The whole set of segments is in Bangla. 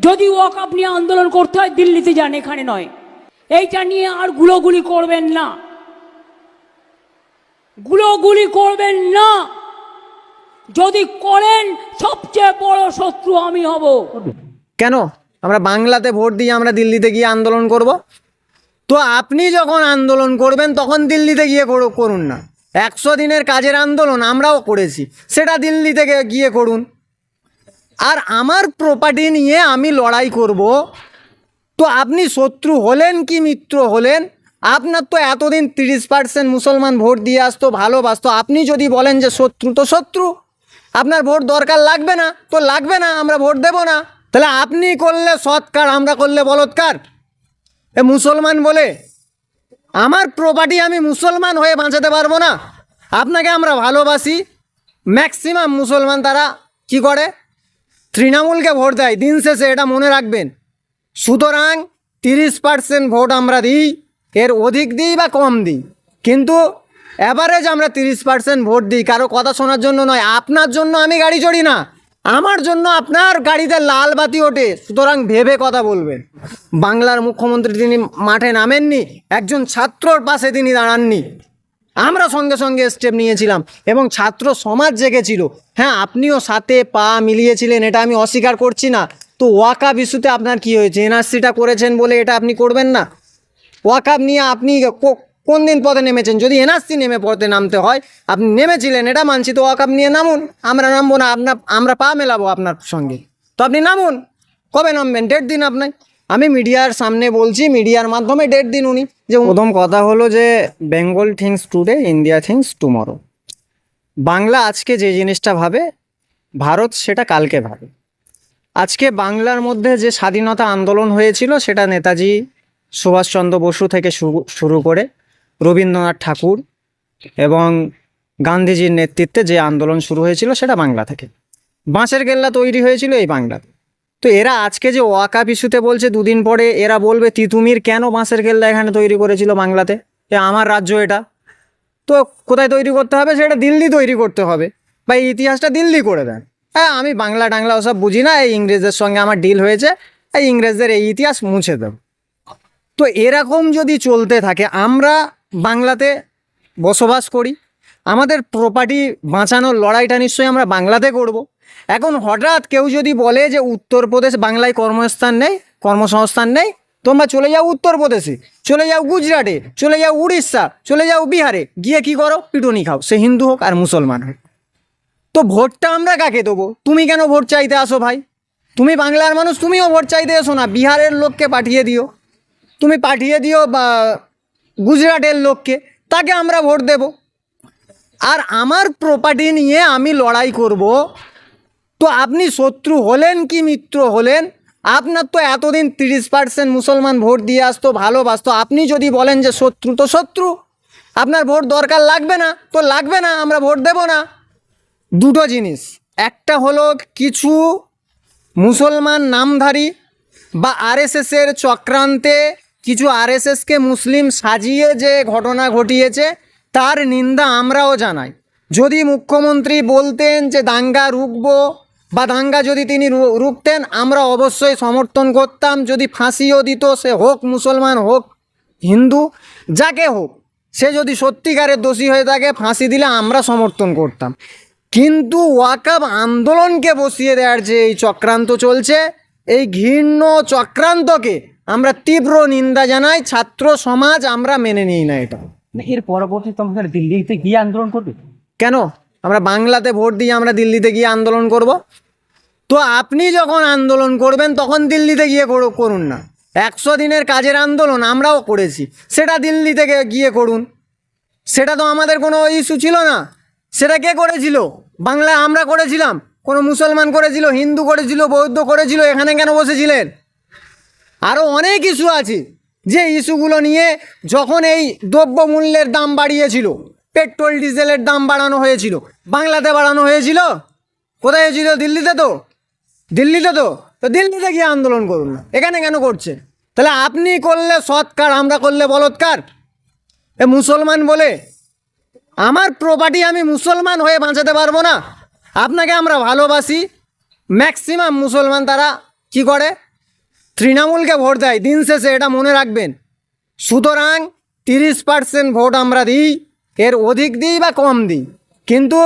যদি ওয়াকাপ নিয়ে আন্দোলন করতে হয়, দিল্লিতে যান, এখানে নয়। এইটা নিয়ে আর গুলোগুলি করবেন না। গুলোগুলি করবেন না। যদি করেন, সবচেয়ে বড় শত্রু আমি হব। কেন? আমরা বাংলাতে ভোট দিয়ে আমরা দিল্লিতে গিয়ে আন্দোলন করব? তো আপনি যখন আন্দোলন করবেন, তখন দিল্লিতে গিয়ে করু- করুন না। একশো দিনের কাজের আন্দোলন আমরাও করেছি। সেটা দিল্লি থেকে গিয়ে করুন। আর আমার প্রপার্টি নিয়ে আমি লড়াই করব। তো আপনি শত্রু হলেন কি মিত্র হলেন? আপনার তো এতদিন তিরিশ পার্সেন্ট মুসলমান ভোট দিয়ে আসতো, ভালোবাসতো। আপনি যদি বলেন যে শত্রু, তো শত্রু। আপনার ভোট দরকার লাগবে না, তো লাগবে না, আমরা ভোট দেব না। তাহলে আপনি করলে সৎকার, আমরা করলে বলৎকার। এ মুসলমান বলে, আমার প্রপার্টি আমি মুসলমান হয়ে বাঁচাতে পারব না। আপনাকে আমরা ভালোবাসি। ম্যাক্সিমাম মুসলমান তারা কি করে? তৃণমূলকে ভোট দেয়, দিন শেষে এটা মনে রাখবেন। সুতরাং তিরিশ পার্সেন্ট ভোট আমরা দিই, এর অধিক দিই বা কম দিই। কিন্তু অ্যাভারেজ আমরা তিরিশ পার্সেন্ট ভোট দিই, কারও কথা শোনার জন্য নয়, আপনার জন্য আমি গাড়ি চড়ি না, আমার জন্য আপনার গাড়িতে লাল বাতি ওঠে, সুতরাং ভেবে কথা বলবেন। বাংলার মুখ্যমন্ত্রী তিনি মাঠে নামেননি, একজন ছাত্রর পাশে তিনি দাঁড়াননি। আমরা সঙ্গে সঙ্গে স্টেপ নিয়েছিলাম এবং ছাত্র সমাজ জেগেছিল। হ্যাঁ আপনিও সাথে পা মিলিয়েছিলেন, এটা আমি অস্বীকার করছি না। তো ওয়াকাব ইস্যুতে আপনার কি হয়েছে? এনআরসিটা করেছেন বলে এটা আপনি করবেন না? ওয়াকাব নিয়ে আপনি কোন দিন পথে নেমেছেন? যদি এনআরসি নেমে পথে নামতে হয়, আপনি নেমেছিলেন, এটা মানছি তো ওয়াকাব নিয়ে নামুন। আমরা নামবো না আপনার আমরা পা মেলাবো আপনার সঙ্গে। তো আপনি নামুন। কবে নামবেন? ডেট দিন আপনার আমি মিডিয়ার সামনে বলছি, মিডিয়ার মাধ্যমে ডেট দিন উনি, যে প্রথম কথা হলো যে Bengal thinks today India thinks tomorrow Bangla আজকে যে জিনিসটা ভাবে, ভারত সেটা কালকে ভাবে। আজকে বাংলার মধ্যে যে স্বাধীনতা আন্দোলন হয়েছিল, সেটা নেতাজি সুভাষচন্দ্র বসু থেকে শুরু করে রবীন্দ্রনাথ ঠাকুর এবং গান্ধীজির নেতৃত্বে যে আন্দোলন শুরু হয়েছিল, সেটা বাংলা থেকে। বাঁশের গেল্লা তৈরি হয়েছিল এই বাংলাতে। তো এরা আজকে যে ওয়াকাপ ইস্যুতে বলছে, দুদিন পরে এরা বলবে, তিতুমির কেন বাঁশের কেল্লা এখানে তৈরি করেছিল বাংলাতে? এ আমার রাজ্য এটা। তো কোথায় তৈরি করতে হবে? সেটা দিল্লি তৈরি করতে হবে। বা এই ইতিহাসটা দিল্লি করে দেন। হ্যাঁ আমি বাংলা টাংলা ওসব বুঝি না, এই ইংরেজদের সঙ্গে আমার ডিল হয়েছে, এই ইংরেজদের এই ইতিহাস মুছে দেব। তো এরকম যদি চলতে থাকে, আমরা বাংলাতে বসবাস করি, আমাদের প্রপার্টি বাঁচানোর লড়াইটা নিশ্চয়ই আমরা বাংলাতে করব। এখন হঠাৎ কেউ যদি বলে যে উত্তরপ্রদেশ বাংলায় কর্মস্থান নেই, কর্মসংস্থান নেই, তোমরা চলে যাও উত্তরপ্রদেশে, চলে যাও গুজরাটে, চলে যাও উড়িষ্যা, চলে যাও বিহারে, গিয়ে কি করো? পিটুনি খাও, সে হিন্দু হোক আর মুসলমান হোক। তো ভোটটা আমরা কাকে দেবো? তুমি কেন ভোট চাইতে আসো ভাই? তুমি বাংলার মানুষ, তুমিও ভোট চাইতে এসো না, বিহারের লোককে পাঠিয়ে দিও। তুমি পাঠিয়ে দিও বা গুজরাটের লোককে, তাকে আমরা ভোট দেব। আর আমার প্রপার্টি নিয়ে আমি লড়াই করব তো আপনি শত্রু হলেন কি মিত্র হলেন? আপনার তো এতদিন তিরিশ পার্সেন্ট মুসলমান ভোট দিয়ে আসতো, ভালোবাসতো। আপনি যদি বলেন যে শত্রু, তো শত্রু। আপনার ভোট দরকার লাগবে না, তো লাগবে না, আমরা ভোট দেব না। দুটো জিনিস। একটা হলো কিছু মুসলমান নামধারী বা আরএসএসের চক্রান্তে কিছু আরএসএসকে মুসলিম সাজিয়ে যে ঘটনা ঘটিয়েছে, তার নিন্দা আমরাও জানাই। যদি মুখ্যমন্ত্রী বলতেন যে দাঙ্গা রুখবো বা দাঙ্গা যদি তিনি রুখতেন আমরা অবশ্যই সমর্থন করতাম। যদি ফাঁসিও দিত সে হোক মুসলমান হোক হিন্দু যাকে হোক সে যদি সত্যিকারের দোষী হয়ে থাকে ফাঁসি দিলে আমরা সমর্থন করতাম। কিন্তু ওয়াকাব আন্দোলনকে বসিয়ে দেওয়ার যে এই চক্রান্ত চলছে এই ঘৃণ্য চক্রান্তকে আমরা তীব্র নিন্দা জানাই। ছাত্র সমাজ আমরা মেনে নিই না এটা। এর পরবর্তী তোমাদের দিল্লিতে গিয়ে আন্দোলন করবে। কেন? আমরা বাংলাতে ভোট দিয়ে আমরা দিল্লিতে গিয়ে আন্দোলন করব? তো আপনি যখন আন্দোলন করবেন, তখন দিল্লিতে গিয়ে করু- করুন না। একশো দিনের কাজের আন্দোলন আমরাও করেছি, সেটা দিল্লি থেকে গিয়ে করুন। সেটা তো আমাদের কোনো ইস্যু ছিল না। সেটা কে করেছিল? বাংলায় আমরা করেছিলাম। কোনো মুসলমান করেছিল, হিন্দু করেছিল, বৌদ্ধ করেছিল, এখানে কেন বসেছিলেন? আরও অনেক ইস্যু আছে। যে ইস্যুগুলো নিয়ে যখন এই দ্রব্যমূল্যের দাম বাড়িয়েছিল, পেট্রোল, ডিজেলের দাম বাড়ানো হয়েছিল, বাংলাতে বাড়ানো হয়েছিল, কোথায় হয়েছিল? দিল্লিতে তো। দিল্লিতে তো? তো দিল্লিতে গিয়ে আন্দোলন করুন না। এখানে কেন করছে? তাহলে আপনি করলে সৎকার, আমরা করলে বলৎকার? এ মুসলমান বলে, আমার প্রপার্টি আমি মুসলমান হয়ে বাঁচাতে পারব না। আপনাকে আমরা ভালোবাসি। ম্যাক্সিমাম মুসলমান তারা কি করে? তৃণমূলকে ভোট দেয় দিন শেষে, এটা মনে রাখবেন। সুতরাং তিরিশ পার্সেন্ট ভোট আমরা দিই, এর অধিক দিই বা কম দিই। কিন্তু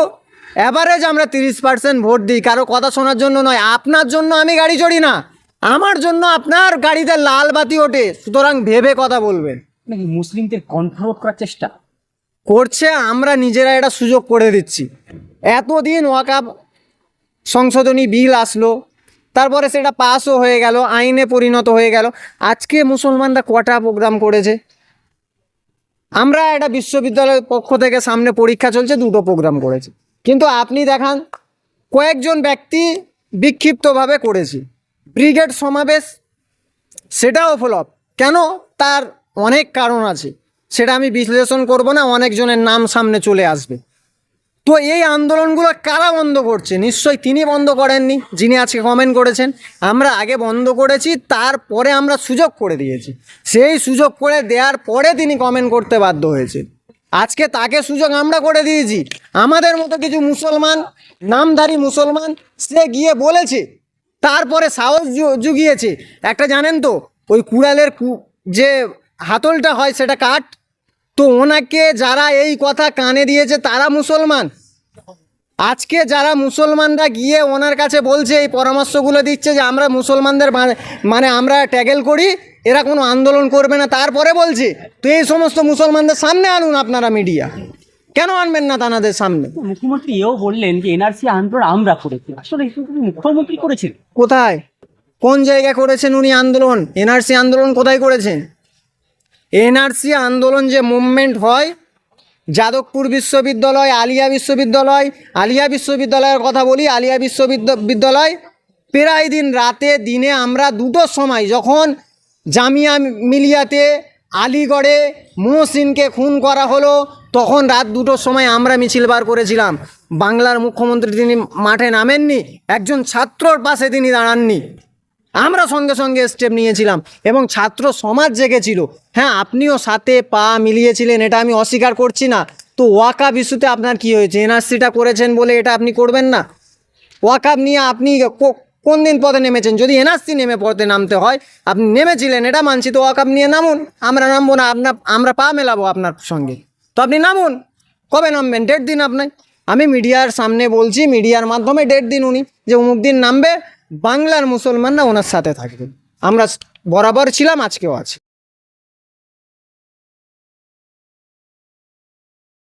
অ্যাভারেজ আমরা তিরিশ পার্সেন্ট ভোট দিই। কারও কথা শোনার জন্য নয়। আপনার জন্য আমি গাড়ি চড়ি না। আমার জন্য আপনার গাড়িতে লাল বাতি ওঠে। সুতরাং ভেবে কথা বলবেন। নাকি মুসলিমদের কন্ট্রোল করার চেষ্টা। করছে আমরা নিজেরা এটা সুযোগ করে দিচ্ছি। এতদিন ওয়াকাব সংশোধনী বিল আসলো। তারপরে সেটা পাসও হয়ে গেল আইনে পরিণত হয়ে গেল। আজকে মুসলমানরা কটা প্রোগ্রাম করেছে? আমরা এটা বিশ্ববিদ্যালয়ের পক্ষ থেকে সামনে পরীক্ষা চলছে দুটো প্রোগ্রাম করেছি। কিন্তু আপনি দেখান, কয়েকজন ব্যক্তি বিক্ষিপ্তভাবে করেছি। ব্রিগেড সমাবেশ, সেটাও ফ্লপ কেন? তার অনেক কারণ আছে। সেটা আমি বিশ্লেষণ করব না, অনেকজনের নাম সামনে চলে আসবে। তো এই আন্দোলনগুলো কারা বন্ধ করছে? নিশ্চয়ই তিনি বন্ধ করেননি, যিনি আজকে কমেন্ট করেছেন। আমরা আগে বন্ধ করেছি, তারপরে আমরা সুযোগ করে দিয়েছি। সেই সুযোগ করে দেওয়ার পরে তিনি কমেন্ট করতে বাধ্য হয়েছে আজকে তাকে সুযোগ আমরা করে দিয়েছি। আমাদের মতো কিছু মুসলমান, নামধারী মুসলমান সে গিয়ে বলেছে, তারপরে সাহস জুগিয়েছে। একটা জানেন তো, ওই কুড়ালের যে হাতলটা হয় সেটা কাঠ? তো ওনাকে যারা এই কথা কানে দিয়েছে, তারা মুসলমান। আজকে যারা মুসলমানরা গিয়ে ওনার কাছে বলছে, এই পরামর্শগুলো দিচ্ছে যে আমরা মুসলমানদের মানে আমরা ট্যাগেল করি এরা কোনো আন্দোলন করবে না তারপরে বলছে তো এই সমস্ত মুসলমানদের সামনে আনুন আপনারা মিডিয়া কেন আনবেন না তানাদের সামনে? মুখ্যমন্ত্রী এও বললেন যে এনআরসি আন্দোলন আমরা করেছি। আসলে মুখ্যমন্ত্রী করেছেন। কোথায়? কোন জায়গায় করেছেন উনি আন্দোলন? এনআরসি আন্দোলন কোথায় করেছেন? এনআরসি আন্দোলন যে মুভমেন্ট হয় যাদবপুর বিশ্ববিদ্যালয় আলিয়া বিশ্ববিদ্যালয় আলিয়া বিশ্ববিদ্যালয়ের কথা বলি আলিয়া বিশ্ববিদ্যালয় প্রায় দিন রাতে দিনে আমরা দুটোর সময় যখন জামিয়া মিলিয়াতে আলিগড়ে মোহসিনকে খুন করা হলো। তখন রাত দুটোর সময় আমরা মিছিল বার করেছিলাম। বাংলার মুখ্যমন্ত্রী তিনি মাঠে নামেননি, একজন ছাত্রর পাশে তিনি দাঁড়াননি। আমরা সঙ্গে সঙ্গে স্টেপ নিয়েছিলাম এবং ছাত্র সমাজ জেগেছিল। হ্যাঁ আপনিও সাথে পা মিলিয়েছিলেন, এটা আমি অস্বীকার করছি না। তো ওয়াকা ইস্যুতে আপনার কি হয়েছে? এনআরসিটা করেছেন বলে এটা আপনি করবেন না? ওয়াকাপ নিয়ে আপনি কোন দিন পথে নেমেছেন? যদি এনআরসি নেমে পথে নামতে হয়, আপনি নেমেছিলেন, এটা মানছি। তো ওয়াকাপ নিয়ে নামুন। আমরা নামবো না আপনার আমরা পা মেলাবো আপনার সঙ্গে। তো আপনি নামুন। কবে নামবেন? ডেট দিন আপনার আমি মিডিয়ার সামনে বলছি, মিডিয়ার মাধ্যমে ডেট দিন উনি, যে অমুক দিন নামবে, বাংলার মুসলমানরা ওনার সাথে থাকবে। আমরা বরাবর ছিলাম, আজকেও আছি।